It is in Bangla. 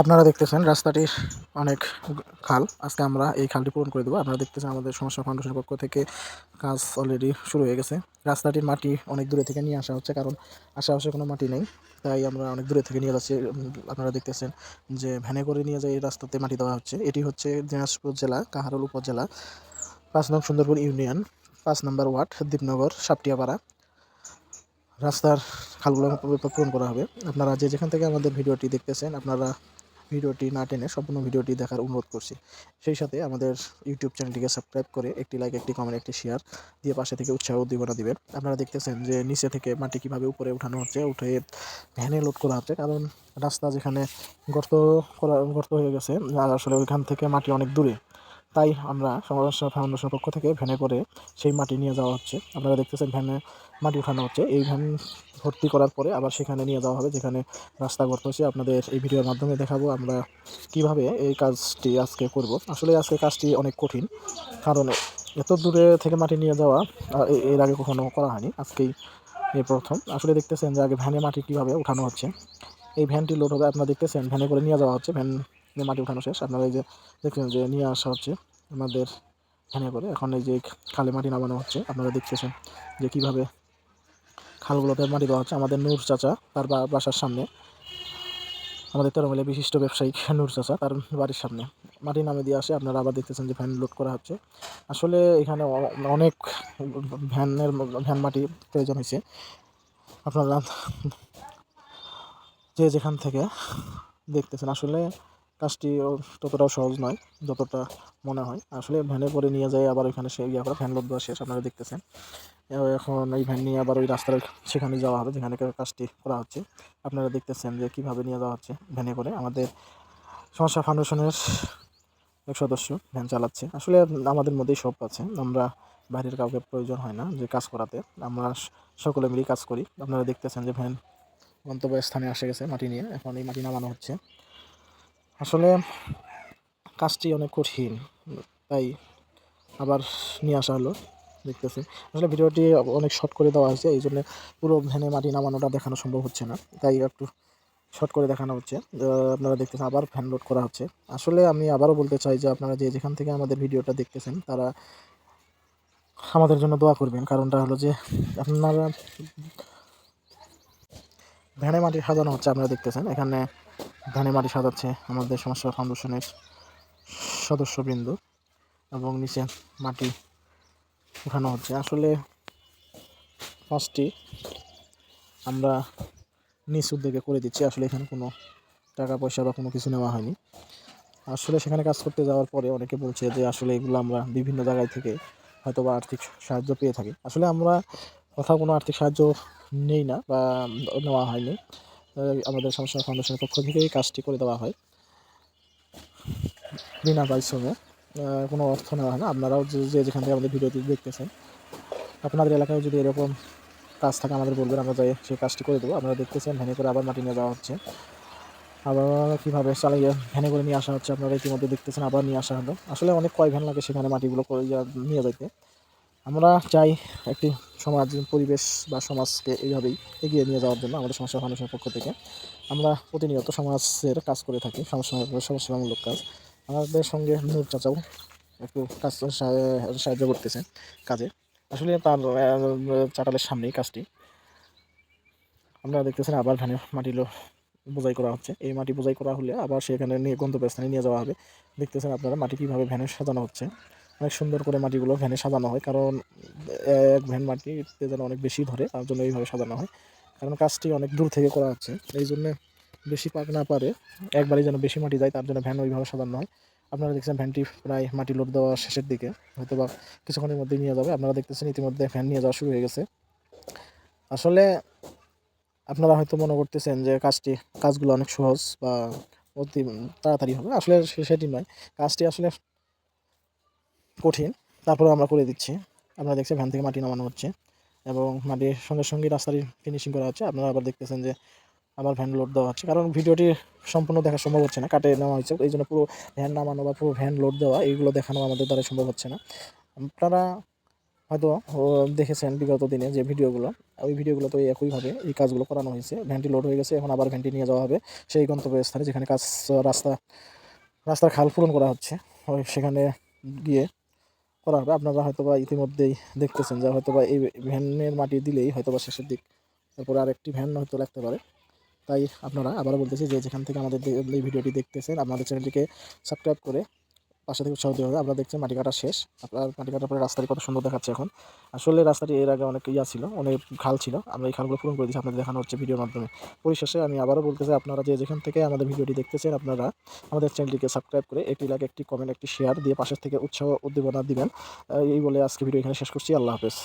আপনারা দেখতেছেন রাস্তাটির অনেক খাল। আজকে আমরা এই খালটি পূরণ করে দেবো। আপনারা দেখতেছেন আমাদের সমস্যা ফাউন্ডেশনের পক্ষ থেকে কাজ অলরেডি শুরু হয়ে গেছে। রাস্তাটির মাটি অনেক দূরে থেকে নিয়ে আসা হচ্ছে কারণ আশেপাশে কোনো মাটি নেই। তাই আমরা অনেক দূরে থেকে নিয়ে যাচ্ছি। আপনারা দেখতেছেন যে ভ্যানে করে নিয়ে যায় এই রাস্তাতে মাটি দেওয়া হচ্ছে। এটি হচ্ছে দিনাজপুর জেলা, কাহারোল উপজেলা, পাঁচ নং সুন্দরপুর ইউনিয়ন, পাঁচ নম্বর ওয়ার্ড, দীপনগর, সাপটিয়াপাড়া। রাস্তার খালগুলো পূরণ করা হবে। আপনারা যে যেখান থেকে আমাদের ভিডিওটি দেখতেছেন, আপনারা ভিডিওটি না টেনে সম্পূর্ণ ভিডিওটি দেখার অনুরোধ করছি। সেই সাথে আমাদের ইউটিউব চ্যানেলটিকে সাবস্ক্রাইব করে একটি লাইক একটি কমেন্ট একটি শেয়ার দিয়ে পাশে থেকে উৎসাহ উদ্দীপনা দিবেন আপনারা দেখতেছেন যে নিচে থেকে মাটি কীভাবে উপরে উঠানো হচ্ছে, উঠে ভ্যানে লোড করা হচ্ছে। কারণ রাস্তা যেখানে গর্ত করা, গর্ত হয়ে গেছে, আর আসলে ওইখান থেকে মাটি অনেক দূরে। তাই আমরা সমস্যা ফাউন্ডেশনের পক্ষ থেকে ভ্যানে করে সেই মাটি নিয়ে যাওয়া হচ্ছে। আপনারা দেখতেছেন ভ্যানে মাটি উঠানো হচ্ছে। এই ভ্যান ভর্তি করার পরে আবার সেখানে নিয়ে যাওয়া হবে, যেখানে রাস্তা গর্ত হচ্ছে আপনাদের এই ভিডিওর মাধ্যমে দেখাবো আমরা কীভাবে এই কাজটি আজকে করব। আসলে আজকে কাজটি অনেক কঠিন, কারণ এত দূরে থেকে মাটি নিয়ে যাওয়া এর আগে কখনো করা হয়নি। আজকেই এই প্রথম। আসলে দেখতেছেন যে আগে ভ্যানে মাটি কীভাবে উঠানো হচ্ছে। এই ভ্যানটি লোড হবে, আপনারা দেখতেছেন, ভ্যানে করে নিয়ে যাওয়া হচ্ছে। ভ্যান নিয়ে মাটি উঠানো শেষ, আপনারা এই যে দেখছেন যে নিয়ে আসা হচ্ছে আমাদের ভ্যানে করে। এখন এই যে খালে মাটি নামানো হচ্ছে, আপনারা দেখতেছেন যে কীভাবে খালগুলোতে মাটি দেওয়া হচ্ছে। আমাদের নূর চাচা, তার বাসার সামনে, আমাদের তেরোমেলে বিশিষ্ট ব্যবসায়িক নূর চাচা, তার বাড়ির সামনে মাটি নামে দিয়ে আসে। আপনারা আবার দেখতেছেন যে ভ্যান লোড করা হচ্ছে। আসলে এখানে অনেক ভ্যানের ভ্যান মাটি প্রয়োজন হয়েছে। আপনারা যে যেখান থেকে দেখতেছেন, আসলে কাজটি ততটাও সহজ নয়, যতটা মনে হয়। আসলে ভ্যানে করে নিয়ে যায় আবার ওইখানে সে ইয়ে করে ভ্যান লোড দেওয়া শেষ, আপনারা দেখতেছেন। এখন এই ভ্যান নিয়ে আবার ওই রাস্তার সেখানে যাওয়া হবে, যেখানে কাজটি করা হচ্ছে। আপনারা দেখতেছেন যে কীভাবে নিয়ে যাওয়া হচ্ছে ভ্যানে করে। আমাদের সমস্যা ফাউন্ডেশনের এক সদস্য ভ্যান চালাচ্ছে। আসলে আমাদের মধ্যেই সব আছে। আমরা বাইরের কাউকে প্রয়োজন হয় না যে কাজ করাতে। আমরা সকলে মিলেই কাজ করি। আপনারা দেখতেছেন যে ভ্যান গন্তব্যস্থানে আসে গেছে মাটি নিয়ে। এখন এই মাটি নামানো হচ্ছে। আসলে কাজটি অনেক কঠিন, তাই আবার নিয়ে আসা হলো, দেখতেছি। আসলে ভিডিওটি অনেক শর্ট করে দেওয়া হয়েছে এই জন্য পুরো ভ্যানে মাটি নামানোটা দেখানো সম্ভব হচ্ছে না, তাই একটু শর্ট করে দেখানো হচ্ছে। আপনারা দেখতেছেন আবার ফ্যান লোড করা হচ্ছে। আসলে আমি আবারও বলতে চাই যে আপনারা যে যেখান থেকে আমাদের ভিডিওটা দেখতেছেন, তারা আমাদের জন্য দোয়া করবেন। কারণটা হলো যে আপনারা ভ্যানে মাটি সাজানো হচ্ছে, আপনারা দেখতেছেন। এখানে ভ্যানে মাটি সাজাচ্ছে আমাদের সমস্যা ফাউন্ডেশনের সদস্যবৃন্দ এবং নিচে মাটি উঠানো হচ্ছে। আসলে পাঁচটি আমরা নিজ উদ্যোগে করে দিচ্ছি। আসলে এখানে কোনো টাকা পয়সা বা কোনো কিছু নেওয়া হয়নি। আসলে সেখানে কাজ করতে যাওয়ার পরে অনেকে বলছে যে আসলে এগুলো আমরা বিভিন্ন জায়গায় থেকে হয়তো বা আর্থিক সাহায্য পেয়ে থাকি। আসলে আমরা কোথাও কোনো আর্থিক সাহায্য নেই না বা নেওয়া হয়নি। আমাদের সমস্যা ফাউন্ডেশনের পক্ষ থেকে এই কাজটি করে দেওয়া হয়। বিনা পরিশ্রমে কোনো অর্থ নেওয়া হয় না। আপনারাও যে যে যেখান থেকে আমাদের ভিডিওটি দেখতেছেন, আপনাদের এলাকায় যদি এরকম কাজ থাকে, আমাদের বলবেন, আমরা যাই, সেই কাজটি করে দেবো। আপনারা দেখতেছেন ভ্যানে করে আবার মাটি নিয়ে যাওয়া হচ্ছে। আবার কীভাবে চালিয়ে ভ্যানে করে নিয়ে আসা হচ্ছে, আপনারা ইতিমধ্যে দেখতেছেন, আবার নিয়ে আসা হলো। আসলে অনেক কয় ভ্যান লাগে সেখানে মাটিগুলো করে নিয়ে যাইতে। আমরা চাই একটি সমাজ, পরিবেশ বা সমাজকে এইভাবেই এগিয়ে নিয়ে যাওয়ার জন্য আমাদের সমস্যা মানুষের পক্ষ থেকে। আমরা প্রতিনিয়ত সমাজের কাজ করে থাকি সমস্যা সমস্যামূলক কাজ। আমাদের সঙ্গে নূর চাচাও একটু কাজ সাহায্য করতেছেন কাজে। আসলে তার চাটালের সামনেই কাজটি। আপনারা দেখতেছেন আবার ভ্যানে মাটি লো- বোঝাই করা হচ্ছে। এই মাটি বোঝাই করা হলে আবার সেখানে নিয়ে গন্তব্যস্থানে নিয়ে যাওয়া হবে। দেখতেছেন আপনারা মাটি কীভাবে ভ্যানে সাজানো হচ্ছে। অনেক সুন্দর করে মাটিগুলো ভ্যানে সাজানো হয়। কারণ এক ভ্যান মাটিতে যেন অনেক বেশি ধরে, তার জন্য এইভাবে সাজানো হয়। কারণ কাজটি অনেক দূর থেকে করা হচ্ছে, এই জন্য বেশি পাক না পারে একবারে যেন বেশি মাটি যায়, তার জন্য ভ্যান ওইভাবে সাজানো হয়। আপনারা দেখছেন ভ্যানটি প্রায় মাটি লোড দেওয়া শেষের দিকে হয়তো বা কিছুক্ষণের মধ্যেই নিয়ে যাবে। আপনারা দেখতেছেন ইতিমধ্যে ভ্যান নিয়ে যাওয়া শুরু হয়ে গেছে। আসলে, আপনারা হয়তো মনে করতেছেন যে কাজটি, কাজগুলো অনেক সহজ বা অতি তাড়াতাড়ি হবে। আসলে সেটি নয়। কাজটি আসলে কঠিন। তারপরে আমরা করে দিচ্ছি। আপনারা দেখছেন ভ্যান থেকে মাটি নামানো হচ্ছে এবং মাটির সঙ্গে সঙ্গে রাস্তাটি ফিনিশিং করা হচ্ছে। আপনারা আবার দেখতেছেন যে আবার ভ্যান লোড দেওয়া হচ্ছে। কারণ ভিডিওটি সম্পূর্ণ দেখা সম্ভব হচ্ছে না। কাটে নেওয়া হয়েছে। এই জন্য পুরো ভ্যান নামানো বা পুরো ভ্যান লোড দেওয়া, এইগুলো দেখানো আমাদের দ্বারা সম্ভব হচ্ছে না। আপনারা হয়তো দেখেছেন বিগত দিনে যে ভিডিওগুলো। ওই ভিডিওগুলো তো একইভাবে এই কাজগুলো করানো হয়েছে। ভ্যানটি লোড হয়ে গেছে, এখন আবার ভ্যানটি নিয়ে যাওয়া হবে। সেই গন্তব্যস্থানে যেখানে কাজ, রাস্তা, রাস্তার খাল পূরণ করা হচ্ছে সেখানে গিয়ে করা হবে। আপনারা হয়তো বা ইতিমধ্যেই দেখতেছেন যে হয়তো বা এই ভ্যানের মাটি দিলেই হয়তো বা শেষের দিক। তারপরে আরেকটি ভ্যান হয়তো লাগতে পারে। তাই আপনারা আবারও বলতেছি যে যেখান থেকে আমাদের এই ভিডিওটি দেখতেছেন, আপনাদের চ্যানেলটিকে সাবস্ক্রাইব করে পাশে থেকে উৎসাহ দেওয়া হবে আপনারা দেখছেন মাটি কাটা শেষ। আপনার মাটি কাটার পরে রাস্তাটি কত সুন্দর দেখাচ্ছে এখন। আসলে রাস্তাটি এর আগে অনেক ইয়া ছিল, অনেক খাল ছিল। আমরা এই খালগুলো পূরণ করে দিচ্ছি আপনাদের দেখানো হচ্ছে ভিডিওর মাধ্যমে। পরিশেষে আমি আবারও বলতে চাই, আপনারা যে যেখান থেকে আমাদের ভিডিওটি দেখতেছেন, আপনারা আমাদের চ্যানেলটিকে সাবস্ক্রাইব করে একটি লাইক, একটি কমেন্ট, একটি শেয়ার দিয়ে পাশের থেকে উৎসাহ উদ্দীপনা দিবেন। এই বলে আজকে ভিডিও এখানে শেষ করছি। আল্লাহ হাফেজ।